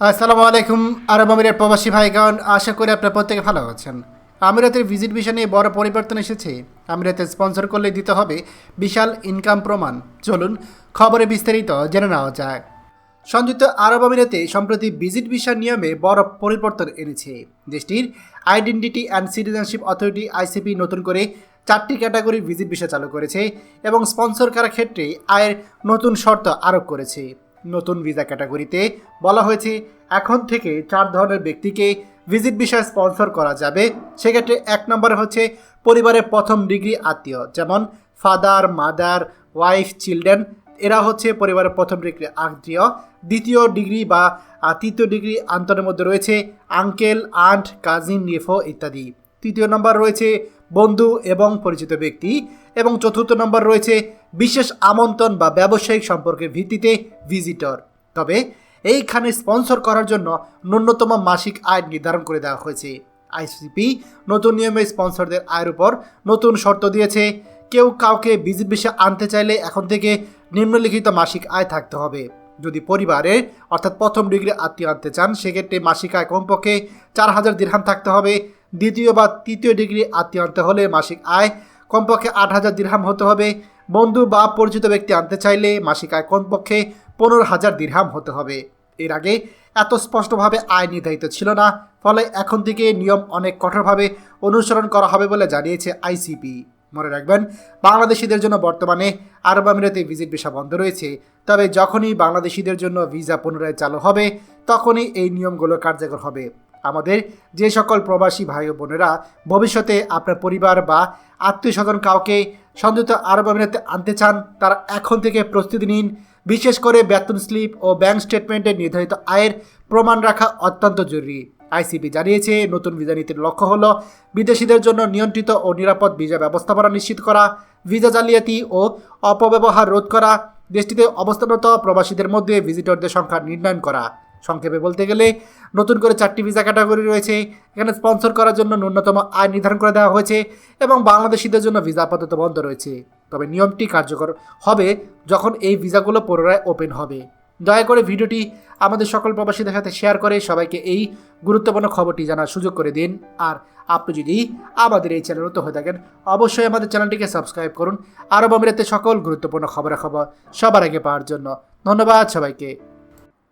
আসসালামু আলাইকুম, আরব আমিরের প্রবাসী ভাইগণ, আশা করি আপনার প্রত্যেকে ভালো আছেন। আমিরাতের ভিজিট ভিসা নিয়ে বড় পরিবর্তন এসেছে। আমিরাতে স্পন্সর করলে দিতে হবে বিশাল ইনকাম প্রমাণ। চলুন খবরে বিস্তারিত জেনে নেওয়া যায় সংযুক্ত আরব আমিরাতে সম্প্রতি ভিজিট ভিসার নিয়মে বড় পরিবর্তন এনেছে। দেশটির identity and citizenship authority ICP নতুন করে চারটি ক্যাটাগরির ভিজিট ভিসা চালু করেছে এবং স্পন্সর করার ক্ষেত্রে আয়ের নতুন শর্ত আরোপ করেছে। নতুন ভিসা ক্যাটাগরিতে বলা হয়েছে। এখন থেকে চার ধরনের ব্যক্তিকে ভিজিট ভিসা স্পন্সর করা যাবে। সেক্ষেত্রে এক নম্বরে হচ্ছে পরিবারের প্রথম ডিগ্রি আত্মীয়, যেমন ফাদার মাদার ওয়াইফ চিলড্রেন এরা হচ্ছে পরিবারের প্রথম ডিগ্রি আত্মীয়। দ্বিতীয় ডিগ্রি বা তৃতীয় ডিগ্রি আন্তরের মধ্যে রয়েছে আঙ্কেল আন্ট কাজিন নেফো ইত্যাদি। তৃতীয় নম্বর রয়েছে বন্ধু এবং পরিচিত ব্যক্তি। এবং চতুর্থ নম্বর রয়েছে বিশেষ আমন্ত্রণ বা ব্যবসায়িক সম্পর্কের ভিত্তিতে ভিজিটর তবে এইখানে স্পন্সর করার জন্য ন্যূনতম মাসিক আয় নির্ধারণ করে দেওয়া হয়েছে। আইসিপি নতুন নিয়মে স্পন্সরদের আয়ের উপর নতুন শর্ত দিয়েছে। কেউ কাউকে ভিজিট বিষয়ে আনতে চাইলে এখন থেকে নিম্নলিখিত মাসিক আয় থাকতে হবে। যদি পরিবারে, অর্থাৎ প্রথম ডিগ্রি আত্মীয় আনতে চান, সেক্ষেত্রে মাসিক আয় কমপক্ষে চার হাজার দিরহাম থাকতে হবে। দ্বিতীয় বা তৃতীয় ডিগ্রি আত্মীয় আনতে হলে মাসিক আয় কমপক্ষে আট হাজার দিরহাম হতে হবে। বন্ধু বা পরিচিত ব্যক্তি আনতে চাইলে মাসিক আয় কমপক্ষে পনেরো হাজার দিরহাম হতে হবে। এর আগে এত স্পষ্টভাবে আয় নির্ধারিত ছিল না, ফলে এখন থেকে নিয়ম অনেক কঠোরভাবে অনুসরণ করা হবে বলে জানিয়েছে আইসিপি মনে রাখবেন, বাংলাদেশিদের জন্য বর্তমানে আরব আমিরাতে ভিজিট ভিসা বন্ধ রয়েছে। তবে যখনই বাংলাদেশিদের জন্য ভিসা পুনরায় চালু হবে, তখনই এই নিয়মগুলো কার্যকর হবে। আমাদের যে সকল প্রবাসী ভাই বোনেরা ভবিষ্যতে আপনার পরিবার বা আত্মীয় স্বজন কাউকে সংযুক্ত আরব আমিরাতে আনতে চান, তারা এখন থেকে প্রস্তুতি নিন। বিশেষ করে বেতন স্লিপ ও ব্যাংক স্টেটমেন্টে নির্ধারিত আয়ের প্রমাণ রাখা অত্যন্ত জরুরি। আইসিবি জানিয়েছে, নতুন ভিসা নীতির লক্ষ্য হল বিদেশিদের জন্য নিয়ন্ত্রিত ও নিরাপদ ভিসা ব্যবস্থাপনা নিশ্চিত করা, ভিসা জালিয়াতি ও অপব্যবহার রোধ করা, দেশটিতে অবস্থানরত প্রবাসীদের মধ্যে ভিজিটরদের সংখ্যা নির্ণয়ন করা। সংক্ষেপে বলতে গেলে, নতুন করে চারটি ভিসা ক্যাটাগরি রয়েছে। এখানে স্পন্সর করার জন্য ন্যূনতম আয় নির্ধারণ করে দেওয়া হয়েছে এবং বাংলাদেশিদের জন্য ভিসা আপাতত বন্ধ রয়েছে। তবে নিয়মটি কার্যকর হবে যখন এই ভিসাগুলো পুনরায় ওপেন হবে। দয়া করে ভিডিওটি আমাদের সকল প্রবাসীদের সাথে শেয়ার করে সবাইকে এই গুরুত্বপূর্ণ খবরটি জানার সুযোগ করে দিন। আর আপনি যদি আমাদের এই চ্যানেল নতুন হয়ে থাকেন, অবশ্যই আমাদের চ্যানেলটিকে সাবস্ক্রাইব করুন। আরব আমিরাতে সকল গুরুত্বপূর্ণ খবরাখবর সবার আগে পাওয়ার জন্য। ধন্যবাদ সবাইকে।